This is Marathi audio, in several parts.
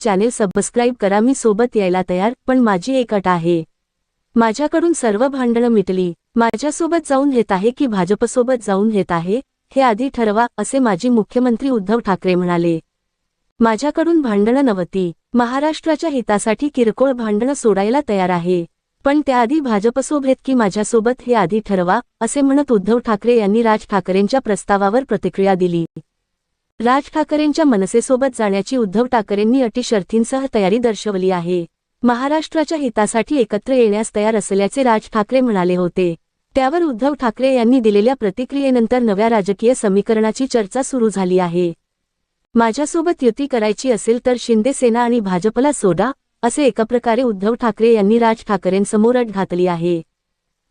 चॅनेल सबस्क्राईब करा मी सोबत यायला तयार पण माझी एक अट आहे. माझ्याकडून सर्व भांडणं मिटली. माझ्यासोबत जाऊन घेत आहे की भाजपसोबत जाऊन घेत आहे हे आधी ठरवा असे माजी मुख्यमंत्री उद्धव ठाकरे म्हणाले. माझ्याकडून भांडणं नव्हती. महाराष्ट्राच्या हितासाठी किरकोळ भांडणं सोडायला तयार आहे. पण त्याआधी भाजपसोबत की माझ्यासोबत हे आधी ठरवा असे म्हणत उद्धव ठाकरे यांनी राज ठाकरेंच्या प्रस्तावावर प्रतिक्रिया दिली. राज ठाकरेंच्या मनसेसोबत जाण्याची उद्धव ठाकरेंनी अटी शर्थींसह तयारी दर्शवली आहे. महाराष्ट्राच्या हितासाठी एकत्र येण्यास तयार असल्याचे राज ठाकरे म्हणाले होते. त्यावर उद्धव ठाकरे यांनी दिलेल्या प्रतिक्रियेनंतर नव्या राजकीय समीकरणाची चर्चा सुरू झाली आहे. माझ्यासोबत युती करायची असेल तर शिंदे सेना आणि भाजपला सोडा असे एका प्रकारे उद्धव ठाकरे यांनी राज ठाकरेंसमोर अट घातली आहे.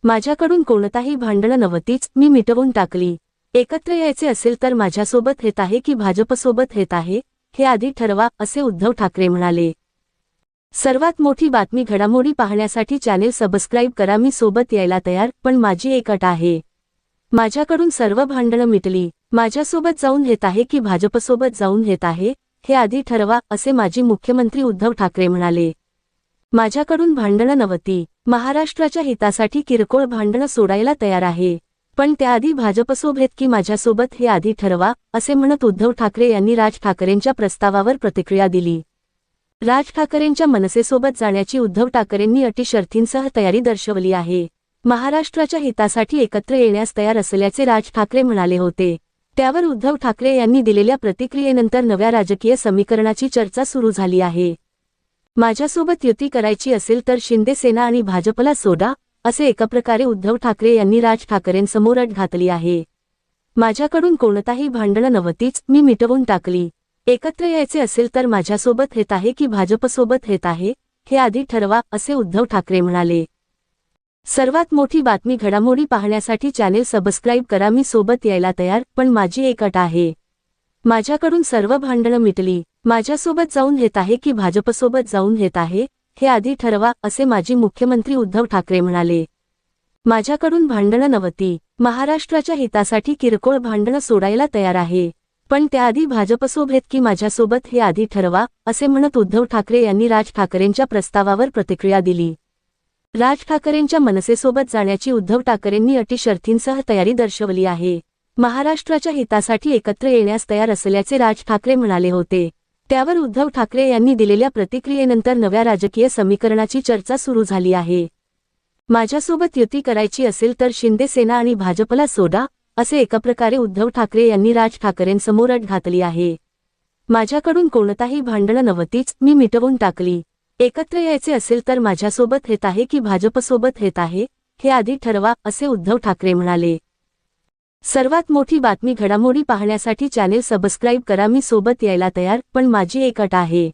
माझ्याकडून कोणताही भांडणं नव्हतीच मी मिटवून टाकली. एकत्र यायचे असेल तर माझ्यासोबत हेत आहे की भाजपसोबत येत आहे हे आधी ठरवा असे उद्धव ठाकरे म्हणाले. सर्वात मोठी बातमी घडामोडी पाहण्यासाठी चॅनेल सबस्क्राईब करा मी सोबत यायला तयार पण माझी एक अट आहे. माझ्याकडून सर्व भांडणं मिटली. माझ्यासोबत जाऊन येत आहे की भाजपसोबत जाऊन येत आहे हे आधी ठरवा असे माजी मुख्यमंत्री उद्धव ठाकरे म्हणाले. माझ्याकडून भांडणं नव्हती. महाराष्ट्राच्या हितासाठी किरकोळ भांडणं सोडायला तयार आहे. पण त्याआधी भाजपसोबत की माझ्यासोबत हे आधी ठरवा असे म्हणत उद्धव ठाकरे यांनी राज ठाकरेंच्या प्रस्तावावर प्रतिक्रिया दिली. राज ठाकरेंच्या मनसेसोबत जाण्याची उद्धव ठाकरेंनी अटी शर्थींसह तयारी दर्शवली आहे. महाराष्ट्राच्या हितासाठी एकत्र येण्यास तयार असल्याचे राज ठाकरे म्हणाले होते. त्यावर उद्धव ठाकरे यांनी दिलेल्या प्रतिक्रियेनंतर नव्या राजकीय समीकरणाची चर्चा सुरू झाली आहे. माझ्यासोबत युती करायची असेल तर शिंदे सेना आणि भाजपला सोडा असे एका प्रकारे उद्धव ठाकरे यांनी राज ठाकरेंसमोर अट घातली आहे. माझ्याकडून कोणताही भांडणं नव्हतीच मी मिटवून टाकली. एकत्र यायचे असेल तर माझ्यासोबत हेत आहे की भाजपसोबत हेत आहे हे आधी ठरवा असे उद्धव ठाकरे म्हणाले. सर्वात मोठी बातमी घडामोडी पाहण्यासाठी चॅनेल सबस्क्राईब करा मी सोबत यायला तयार पण माझी एक अट आहे. माझ्याकडून सर्व भांडणं मिटली. माझ्यासोबत जाऊन हेत आहे की भाजपसोबत जाऊन हेत आहे हे आधी ठरवा असे माजी मुख्यमंत्री उद्धव ठाकरे म्हणाले. माझ्याकडून भांडणं नव्हती. महाराष्ट्राच्या हितासाठी किरकोळ भांडणं सोडायला तयार आहे. पण त्याआधी भाजपसोबत की माझ्यासोबत हे आधी ठरवा असे म्हणत उद्धव ठाकरे यांनी राज ठाकरेंच्या प्रस्तावावर प्रतिक्रिया दिली. राज ठाकरेंच्या मनसेसोबत जाण्याची उद्धव ठाकरेंनी अटी शर्थींसह तयारी दर्शवली आहे. महाराष्ट्राच्या हितासाठी एकत्र येण्यास तयार असल्याचे राज ठाकरे म्हणाले होते. त्यावर उद्धव ठाकरे यांनी दिलेल्या प्रतिक्रियेनंतर नव्या राजकीय समीकरणाची चर्चा सुरू झाली आहे. माझ्यासोबत युती करायची असेल तर शिंदे सेना आणि भाजपला सोडा असे एका प्रकारे उद्धव ठाकरे यांनी राज ठाकरेंसमोर अट घातली आहे. माझ्याकडून कोणताही भांडणं नव्हतीच मी मिटवून टाकली. एकत्र यायचे असेल तर माझ्यासोबत हेत आहे की भाजपसोबत हेत आहे हे आधी ठरवा असे उद्धव ठाकरे म्हणाले. सर्वात मोठी बातमी घडामोडी पाहण्यासाठी चॅनेल सबस्क्राईब करा. मी सोबत यायला तयार पण माझी एक अट आहे.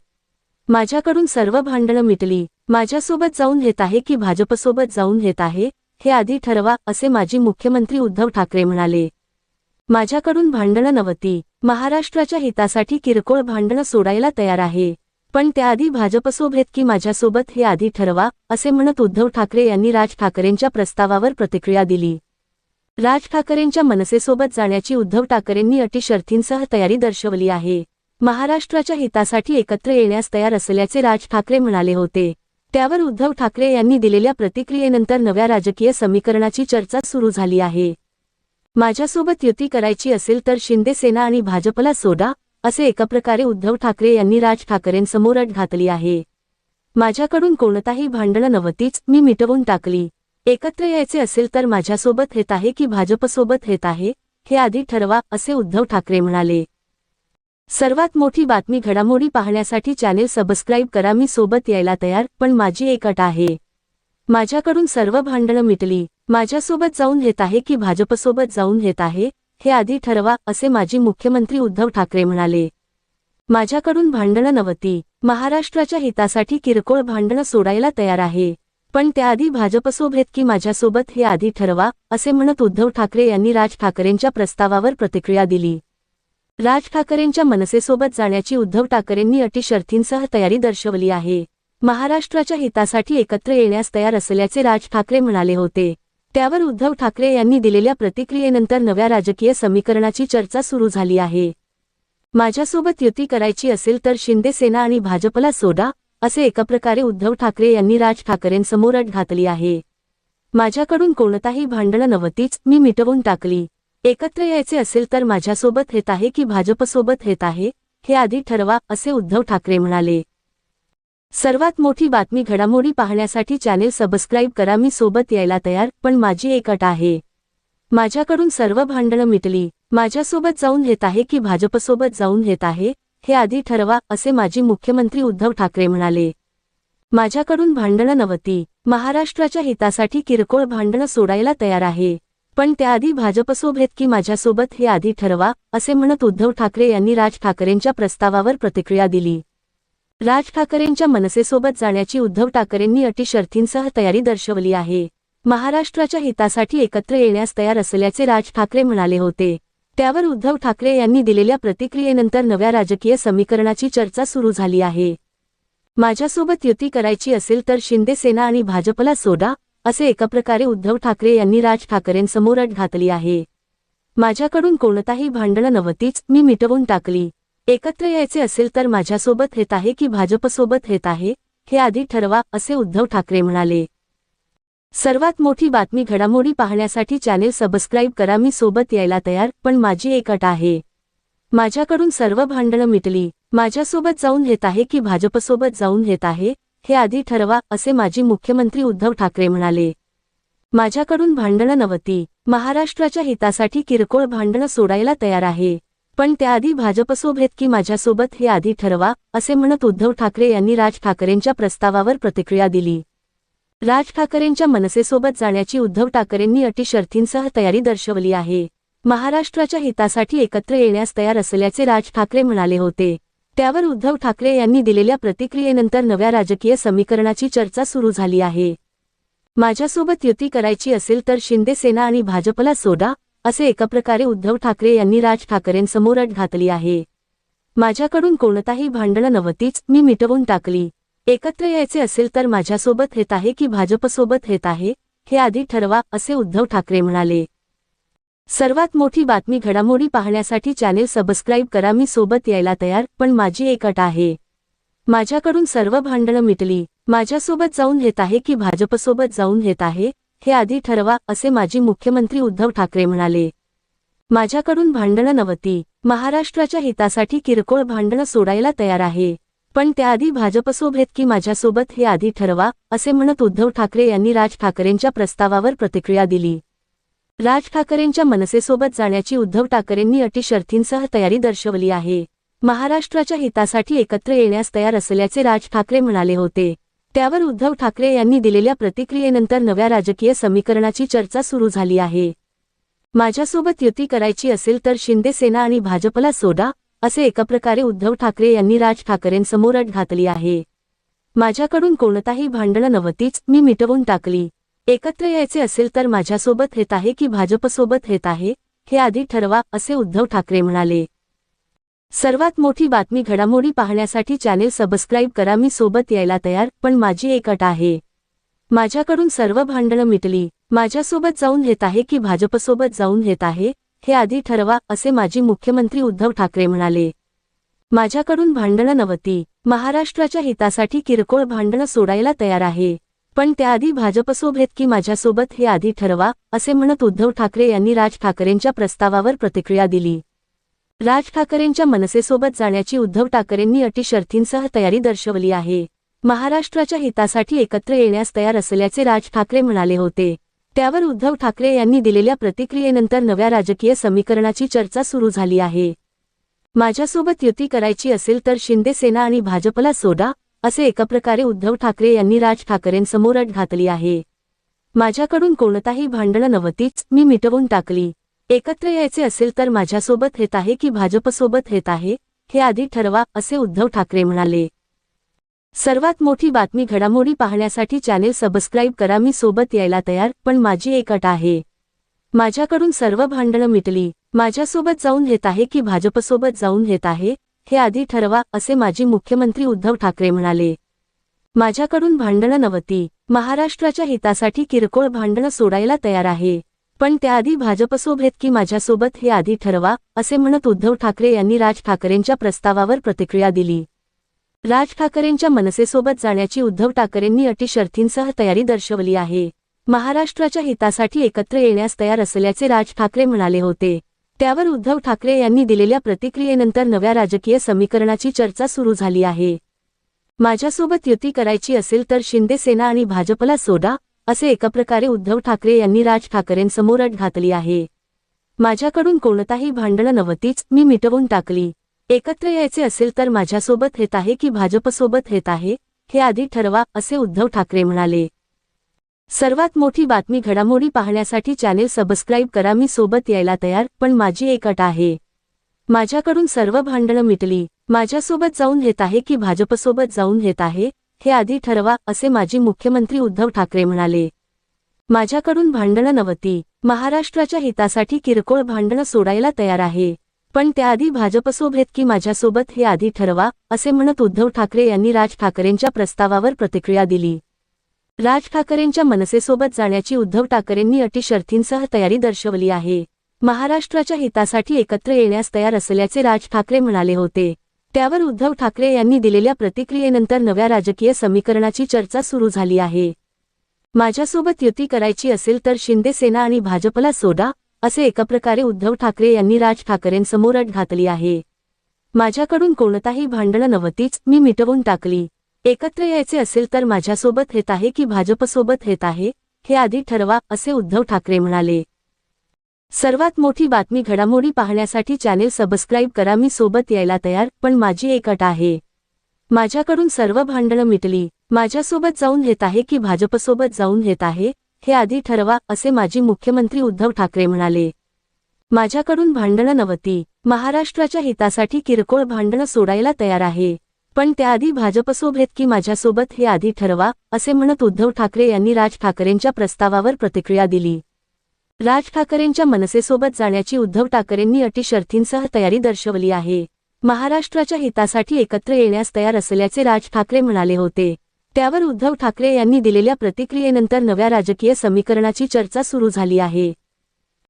माझ्याकडून सर्व भांडणं मिटली. माझ्यासोबत जाऊन येत आहे की भाजपसोबत जाऊन येत आहे हे आधी ठरवा असे माजी मुख्यमंत्री उद्धव ठाकरे म्हणाले. माझ्याकडून भांडणं नव्हती. महाराष्ट्राच्या हितासाठी किरकोळ भांडणं सोडायला तयार आहे. पण त्याआधी भाजपसोबत की माझ्यासोबत हे आधी ठरवा असे म्हणत उद्धव ठाकरे यांनी राज ठाकरेंच्या प्रस्तावावर प्रतिक्रिया दिली. राज ठाकरेंच्या मनसेसोबत जाण्याची उद्धव ठाकरेंनी अटी शर्थींसह तयारी दर्शवली आहे. महाराष्ट्राच्या हितासाठी एकत्र येण्यास तयार असल्याचे राज ठाकरे म्हणाले होते. त्यावर उद्धव ठाकरे यांनी दिलेल्या प्रतिक्रियेनंतर नव्या राजकीय समीकरणाची चर्चा सुरू झाली आहे. माझ्यासोबत युती करायची असेल तर शिंदे सेना आणि भाजपला सोडा असे एका प्रकारे उद्धव ठाकरे यांनी राज ठाकरेंसमोर अट घातली आहे. माझ्याकडून कोणताही भांडणं नव्हतीच मी मिटवून टाकली. एकत्र यायचे असेल तर माझ्यासोबत येत आहे की भाजपसोबत येत आहे हे आधी ठरवा असे उद्धव ठाकरे म्हणाले. सर्वात मोठी बातमी घडामोडी पाहण्यासाठी चॅनेल सबस्क्राईब करा मी सोबत यायला तयार पण माझी एक अट आहे. माझ्याकडून सर्व भांडणं मिटली. माझ्यासोबत जाऊन येत आहे की भाजपसोबत जाऊन येत आहे हे आधी ठरवा असे माजी मुख्यमंत्री उद्धव ठाकरे म्हणाले. माझ्याकडून भांडणं नव्हती. महाराष्ट्राच्या हितासाठी किरकोळ भांडणं सोडायला तयार आहे. पण त्याआधी भाजपसोबत की माझ्यासोबत हे आधी ठरवा असे म्हणत उद्धव ठाकरे यांनी राज ठाकरेंच्या प्रस्तावावर प्रतिक्रिया दिली. राज ठाकरेंच्या मनसेसोबत जाण्याची उद्धव ठाकरेंनी अटी शर्थींसह तयारी दर्शवली आहे. महाराष्ट्राच्या हितासाठी एकत्र येण्यास तयार असल्याचे राज ठाकरे म्हणाले होते. त्यावर उद्धव ठाकरे यांनी दिलेल्या प्रतिक्रियेनंतर नव्या राजकीय समीकरणाची चर्चा सुरू झाली आहे. माझ्यासोबत युती करायची असेल तर शिंदे सेना आणि भाजपला सोडा असे एका प्रकारे उद्धव ठाकरे यांनी राज ठाकरेंसमोर अट घातली आहे. माझ्याकडून कोणताही भांडणं नव्हतीच मी मिटवून टाकली. एकत्र यायचे असेल तर माझ्यासोबत हेत आहे की भाजपसोबत हेत आहे हे आधी ठरवा असे उद्धव ठाकरे म्हणाले. सर्वात मोठी बातमी घडामोडी पाहण्यासाठी चॅनेल सबस्क्राईब करा मी सोबत यायला तयार पण माझी एक अट आहे. माझ्याकडून सर्व भांडणं मिटली. माझ्यासोबत जाऊन हेत आहे की भाजपसोबत जाऊन हेत आहे हे आधी ठरवा असे माजी मुख्यमंत्री उद्धव ठाकरे म्हणाले. माझ्याकडून भांडणं नव्हती. महाराष्ट्राच्या हितासाठी किरकोळ भांडणं सोडायला तयार आहे. पण त्याआधी भाजपसोबत की माझ्यासोबत हे आधी ठरवा असे म्हणत उद्धव ठाकरे यांनी राज ठाकरेंच्या प्रस्तावावर प्रतिक्रिया दिली. राज ठाकरेंच्या मनसेसोबत जाण्याची उद्धव ठाकरेंनी अटी शर्थींसह तयारी दर्शवली आहे. महाराष्ट्राच्या हितासाठी एकत्र येण्यास तयार असल्याचे राज ठाकरे म्हणाले होते. त्यावर उद्धव ठाकरे यांनी दिलेल्या प्रतिक्रियेनंतर नव्या राजकीय समीकरणाची चर्चा सुरू झाली आहे. माझ्यासोबत युती करायची असेल तर शिंदे सेना आणि भाजपला सोडा असे एका प्रकारे उद्धव ठाकरे यांनी राज ठाकरेंसमोर अट घातली आहे. माझ्याकडून कोणताही भांडणं नव्हतीच मी मिटवून टाकली. एकत्र यायचे असेल तर माझ्यासोबत हेत आहे की भाजपसोबत हेत आहे हे आधी ठरवा असे उद्धव ठाकरे म्हणाले. सर्वात मोठी बातमी घडामोडी पाहण्यासाठी चॅनेल सबस्क्राईब करा. मी सोबत यायला तयार पण माझी एक अट आहे. माझ्याकडून सर्व भांडणं मिटली. माझ्यासोबत जाऊन घेत आहे की भाजपसोबत जाऊन येत आहे हे आधी ठरवा असे माजी मुख्यमंत्री उद्धव ठाकरे म्हणाले. माझ्याकडून भांडणं नव्हती. महाराष्ट्राच्या हितासाठी किरकोळ भांडणं सोडायला तयार आहे. पण त्याआधी भाजपसोबत की माझ्यासोबत हे आधी ठरवा असे म्हणत उद्धव ठाकरे यांनी राज ठाकरेंच्या प्रस्तावावर प्रतिक्रिया दिली. राज ठाकरेंच्या मनसेसोबत जाण्याची उद्धव ठाकरेंनी अटी शर्थींसह तयारी दर्शवली आहे. महाराष्ट्राच्या हितासाठी एकत्र येण्यास तयार असल्याचे राज ठाकरे म्हणाले होते. त्यावर उद्धव ठाकरे यांनी दिलेल्या प्रतिक्रियेनंतर नव्या राजकीय समीकरणाची चर्चा सुरू झाली आहे. माझ्यासोबत युती करायची असेल तर शिंदे सेना आणि भाजपला सोडा असे एका प्रकारे उद्धव ठाकरे यांनी राज ठाकरेंसमोर अट घातली आहे. माझ्याकडून कोणताही भांडणं नव्हतीच मी मिटवून टाकली. एकत्र यायचे असेल तर माझ्यासोबत हेत आहे की भाजपसोबत हेत आहे हे आधी ठरवा असे उद्धव ठाकरे म्हणाले. सर्वात मोठी बातमी घडामोडी पाहण्यासाठी चॅनेल सबस्क्राईब करा मी सोबत यायला तयार पण माझी एक अट आहे. माझ्याकडून सर्व भांडणं मिटली. माझ्यासोबत जाऊन हेत आहे की भाजपसोबत जाऊन हेत आहे हे आधी ठरवा असे माजी मुख्यमंत्री उद्धव ठाकरे म्हणाले. माझ्याकडून भांडणं नव्हती. महाराष्ट्राच्या हितासाठी किरकोळ भांडणं सोडायला तयार आहे. पण त्याआधी भाजपसोबत की माझ्यासोबत हे आधी ठरवा असे म्हणत उद्धव ठाकरे यांनी राज ठाकरेंच्या प्रस्तावावर प्रतिक्रिया दिली. राज ठाकरेंच्या मनसेसोबत जाण्याची उद्धव ठाकरेंनी अटी शर्थींसह तयारी दर्शवली आहे. महाराष्ट्राच्या हितासाठी एकत्र येण्यास तयार असल्याचे राज ठाकरे म्हणाले होते. त्यावर उद्धव ठाकरे यांनी दिलेल्या प्रतिक्रियेनंतर नव्या राजकीय समीकरणाची चर्चा सुरू झाली आहे. माझ्यासोबत युती करायची असेल तर शिंदे सेना आणि भाजपला सोडा असे एका प्रकारे उद्धव ठाकरे यांनी राज ठाकरेंसमोर अट घातली आहे. माझ्याकडून कोणताही भांडणं नव्हतीच मी मिटवून टाकली. एकत्र यायचे असेल तर माझ्यासोबत हेत आहे की भाजपसोबत हेत आहे हे आधी ठरवा असे उद्धव ठाकरे म्हणाले. सर्वात मोठी बातमी घडामोडी पाहण्यासाठी चॅनेल सबस्क्राईब करा मी सोबत यायला तयार पण माझी एक अट आहे. माझ्याकडून सर्व भांडणं मिटली. माझ्यासोबत जाऊन हेत आहे की भाजपसोबत जाऊन हेत आहे हे आधी ठरवा असे माजी मुख्यमंत्री उद्धव ठाकरे म्हणाले. माझ्याकडून भांडणं नव्हती. महाराष्ट्राच्या हितासाठी किरकोळ भांडणं सोडायला तयार आहे. पण त्याआधी भाजपसोबत की माझ्यासोबत हे आधी ठरवा असे म्हणत उद्धव ठाकरे यांनी राज ठाकरेंच्या प्रस्तावावर प्रतिक्रिया दिली. राज ठाकरेंच्या मनसेसोबत जाण्याची उद्धव ठाकरेंनी अटी शर्थींसह तयारी दर्शवली आहे. महाराष्ट्राच्या हितासाठी एकत्र येण्यास तयार असल्याचे राज ठाकरे म्हणाले होते. त्यावर उद्धव ठाकरे यांनी दिलेल्या प्रतिक्रियेनंतर नव्या राजकीय समीकरणाची चर्चा सुरू झाली आहे. माझ्यासोबत युती करायची असेल तर शिंदे सेना आणि भाजपला सोडा असे एका प्रकारे उद्धव ठाकरे यांनी राज ठाकरेंसमोर अट घातली आहे. माझ्याकडून कोणताही भांडणं नव्हतीच मी मिटवून टाकली. एकत्र यायचे असेल तर माझ्यासोबत हेत आहे की भाजपसोबत हेत आहे हे आधी ठरवा असे उद्धव ठाकरे म्हणाले. सर्वात मोठी बातमी घडामोडी पाहण्यासाठी चॅनेल सबस्क्राईब करा. मी सोबत यायला तयार पण माझी एक अट आहे. माझ्याकडून सर्व भांडणं मिटली. माझ्यासोबत जाऊन घेत आहे की भाजपसोबत जाऊन घेत आहे हे आधी ठरवा असे माजी मुख्यमंत्री उद्धव ठाकरे म्हणाले. माझ्याकडून भांडणं नव्हती. महाराष्ट्राच्या हितासाठी किरकोळ भांडणं सोडायला तयार आहे. पण त्याआधी भाजपसोबत की माझ्यासोबत हे आधी ठरवा असे म्हणत उद्धव ठाकरे यांनी राज ठाकरेंच्या प्रस्तावावर प्रतिक्रिया दिली. राज ठाकरेंच्या मनसेसोबत जाण्याची उद्धव ठाकरेंनी अटी शर्थींसह तयारी दर्शवली आहे. महाराष्ट्राच्या हितासाठी एकत्र येण्यास तयार असल्याचे राज ठाकरे म्हणाले होते. त्यावर उद्धव ठाकरे यांनी दिलेल्या प्रतिक्रियेनंतर नव्या राजकीय समीकरणाची चर्चा सुरू झाली आहे. माझ्यासोबत युती करायची असेल तर शिंदे सेना आणि भाजपला सोडा असे एका प्रकारे उद्धव ठाकरे यांनी राज ठाकरेंसमोर अट घातली आहे. माझ्याकडून कोणताही भांडणं नव्हतीच मी मिटवून टाकली. एकत्र यायचे असेल तर माझ्यासोबत येत आहे की भाजपसोबत येत आहे हे आधी ठरवा असे उद्धव ठाकरे म्हणाले. सर्वात मोठी बातमी घडामोडी पाहण्यासाठी चॅनेल सबस्क्राईब करा मी सोबत यायला तयार पण माझी एक अट आहे. माझ्याकडून सर्व भांडणं मिटली. माझ्यासोबत जाऊन हेत आहे की भाजपसोबत जाऊन येत आहे हे आधी ठरवा असे माजी मुख्यमंत्री उद्धव ठाकरे म्हणाले. माझ्याकडून भांडणं नव्हती. महाराष्ट्राच्या हितासाठी किरकोळ भांडणं सोडायला तयार आहे. पण त्याआधी भाजपसोबत की माझ्यासोबत हे आधी ठरवा असे म्हणत उद्धव ठाकरे यांनी राज ठाकरेंच्या प्रस्तावावर प्रतिक्रिया दिली. राज ठाकरेंच्या मनसेसोबत जाण्याची उद्धव ठाकरेंनी अटी शर्थींसह तयारी दर्शवली आहे. महाराष्ट्राच्या हितासाठी एकत्र येण्यास तयार असल्याचे राज ठाकरे म्हणाले होते. त्यावर उद्धव ठाकरे यांनी दिलेल्या प्रतिक्रियेनंतर नव्या राजकीय समीकरणाची चर्चा सुरू झाली आहे. माझ्यासोबत युती करायची असेल तर शिंदे सेना आणि भाजपला सोडा असे एका प्रकारे उद्धव ठाकरे यांनी राज ठाकरेंसमोर अट घातली आहे. माझ्याकडून कोणताही भांडणं नव्हतीच मी मिटवून टाकली. एकत्र यायचे असेल तर माझ्यासोबत हेत आहे की भाजपसोबत हेत आहे हे आधी ठरवा असे उद्धव ठाकरे म्हणाले. सर्वात मोठी बातमी घडामोडी पाहण्यासाठी चॅनेल सबस्क्राईब करा मी सोबत यायला तयार पण माझी एक अट आहे. माझ्याकडून सर्व भांडणं मिटली. माझ्यासोबत जाऊन हेत आहे की भाजपसोबत जाऊन हेत आहे हे आधी ठरवा असे माजी मुख्यमंत्री उद्धव ठाकरे म्हणाले. माझ्याकडून भांडणं नव्हती. महाराष्ट्राच्या हितासाठी किरकोळ भांडणं सोडायला तयार आहे. पण त्याआधी भाजपसोबत की माझ्यासोबत हे आधी ठरवा असे म्हणत उद्धव ठाकरे यांनी राज ठाकरेंच्या प्रस्तावावर प्रतिक्रिया दिली. राज ठाकरेंच्या मनसेसोबत जाण्याची उद्धव ठाकरेंनी अटी शर्थींसह तयारी दर्शवली आहे. महाराष्ट्राच्या हितासाठी एकत्र येण्यास तयार असल्याचे राज ठाकरे म्हणाले होते. त्यावर उद्धव ठाकरे यांनी दिलेल्या प्रतिक्रियेनंतर नव्या राजकीय समीकरणाची चर्चा सुरू झाली आहे.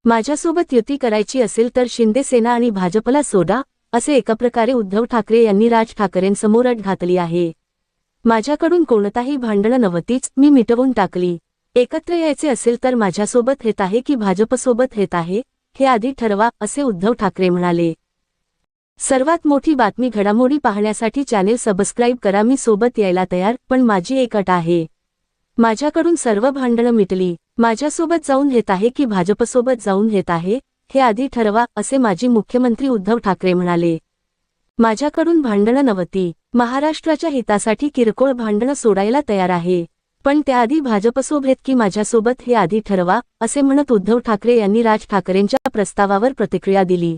माझ्यासोबत युती करायची असेल तर शिंदे सेना आणि भाजपला सोडा असे एका प्रकारे उद्धव ठाकरे यांनी राज ठाकरेंसमोर अट घातली आहे. माझ्याकडून कोणताही भांडणं नव्हतीच मी मिटवून टाकली. एकत्र यायचे असेल तर माझ्यासोबत हेत आहे की भाजपसोबत हेत आहे हे आधी ठरवा असे उद्धव ठाकरे म्हणाले. सर्वात मोठी बातमी घडामोडी पाहण्यासाठी चॅनेल सबस्क्राईब करा. मी सोबत यायला तयार पण माझी एक अट आहे. माझ्याकडून सर्व भांडणं मिटली. माझ्यासोबत जाऊन येत आहे की भाजपसोबत जाऊन येत आहे हे आधी ठरवा असे माजी मुख्यमंत्री उद्धव ठाकरे म्हणाले. माझ्याकडून भांडणं नव्हती. महाराष्ट्राच्या हितासाठी किरकोळ भांडणं सोडायला तयार आहे. पण त्याआधी भाजपसोबत की माझ्यासोबत हे आधी ठरवा असे म्हणत उद्धव ठाकरे यांनी राज ठाकरेंच्या प्रस्तावावर प्रतिक्रिया दिली.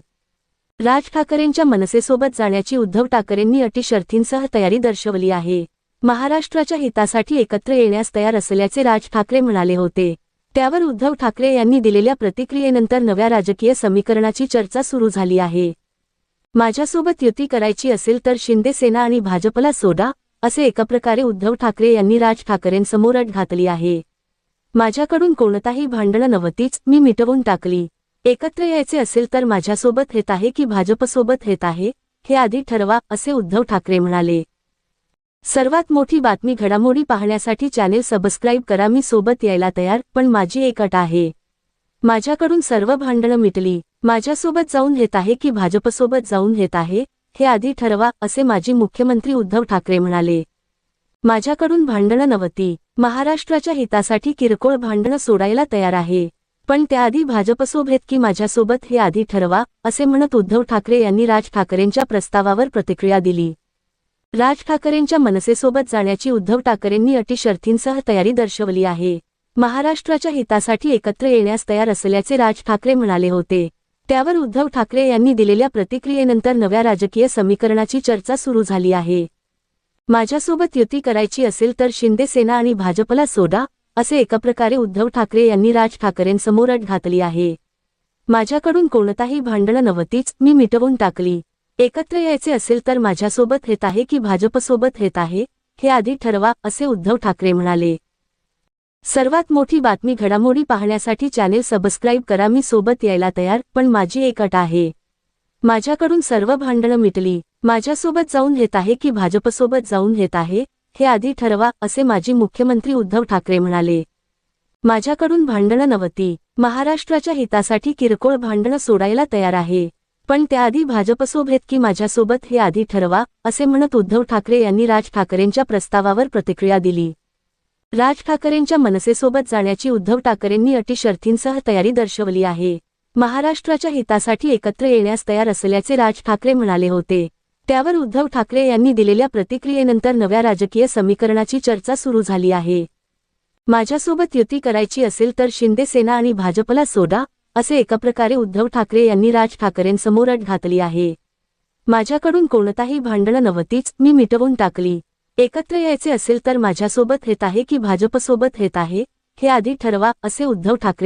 राज ठाकरेंच्या मनसेसोबत जाण्याची उद्धव ठाकरेंनी अटी शर्थींसह तयारी दर्शवली आहे. महाराष्ट्राच्या हितासाठी एकत्र येण्यास तयार असल्याचे राज ठाकरे म्हणाले होते. त्यावर उद्धव ठाकरे यांनी दिलेल्या प्रतिक्रियेनंतर नव्या राजकीय समीकरणाची चर्चा सुरू झाली आहे. माझ्यासोबत युती करायची असेल तर शिंदे सेना आणि भाजपला सोडा असे एका प्रकारे उद्धव ठाकरे यांनी राज ठाकरेंसमोर अट घातली आहे. माझ्याकडून कोणताही भांडणं नव्हतीच मी मिटवून टाकली. एकत्र यायचे असेल तर माझ्यासोबत येत आहे की भाजपसोबत येत आहे हे आधी ठरवा असे उद्धव ठाकरे म्हणाले. सर्वात मोठी बातमी घडामोडी पाहण्यासाठी चॅनेल सबस्क्राईब करा मी सोबत यायला तयार पण माझी एक अट आहे. माझ्याकडून सर्व भांडणं मिटली. माझ्यासोबत जाऊन हेत आहे की भाजपसोबत जाऊन येत आहे हे आधी ठरवा असे माजी मुख्यमंत्री उद्धव ठाकरे म्हणाले. माझ्याकडून भांडणं नव्हती. महाराष्ट्राच्या हितासाठी किरकोळ भांडणं सोडायला तयार आहे. पण त्याआधी भाजपसोबत की माझ्यासोबत हे आधी ठरवा असे म्हणत उद्धव ठाकरे यांनी राज ठाकरेंच्या प्रस्तावावर प्रतिक्रिया दिली. राज ठाकरेंच्या मनसेसोबत जाण्याची उद्धव ठाकरेंनी अटी शर्थींसह तयारी दर्शवली आहे. महाराष्ट्राच्या हितासाठी एकत्र येण्यास तयार असल्याचे राज ठाकरे म्हणाले होते. त्यावर उद्धव ठाकरे यांनी दिलेल्या प्रतिक्रियेनंतर नव्या राजकीय समीकरणाची चर्चा सुरू झाली आहे. माझ्यासोबत युती करायची असेल तर शिंदे सेना आणि भाजपला सोडा असे एका प्रकारे उद्धव ठाकरे यांनी राज ठाकरेंसमोर अट घातली आहे. माझ्याकडून कोणताही भांडणं नव्हतीच मी मिटवून टाकली. एकत्र यायचे असेल तर माझ्यासोबत येत आहे की भाजपसोबत येत आहे हे आधी ठरवा असे उद्धव ठाकरे म्हणाले. सर्वात मोठी बातमी घडामोडी पाहण्यासाठी चॅनेल सबस्क्राईब करा मी सोबत यायला तयार पण माझी एक अट आहे. माझ्याकडून सर्व भांडणं मिटली. माझ्यासोबत जाऊन येत आहे की भाजपसोबत जाऊन येत आहे हे आधी ठरवा असे माजी मुख्यमंत्री उद्धव ठाकरे म्हणाले. माझ्याकडून भांडणं नव्हती. महाराष्ट्राच्या हितासाठी किरकोळ भांडणं सोडायला तयार आहे. पण त्याआधी भाजपसोबत की माझ्यासोबत हे आधी ठरवा असे म्हणत उद्धव ठाकरे यांनी राज ठाकरेंच्या प्रस्तावावर प्रतिक्रिया दिली. राज ठाकरेंच्या मनसेसोबत जाण्याची उद्धव ठाकरेंनी अटी शर्थींसह तयारी दर्शवली आहे. महाराष्ट्राच्या हितासाठी एकत्र येण्यास तयार असल्याचे राज ठाकरे म्हणाले होते. त्यावर उद्धव ठाकरे यांनी दिलेल्या प्रतिक्रियेनंतर नव्या राजकीय समीकरणाची चर्चा सुरू झाली आहे. माझ्यासोबत युती करायची असेल तर शिंदे सेना आणि भाजपला सोडा असे एका प्रकारे उद्धव ठाकरे यांनी राज ठाकरेंसमोर अट घातली आहे. माझ्याकडून कोणताही भांडणं नव्हतीच मी मिटवून टाकली. एकत्र यायचे असेल तर माझ्यासोबत हेत आहे की भाजपसोबत हेत आहे हे आधी ठरवा असे उद्धव ठाकरे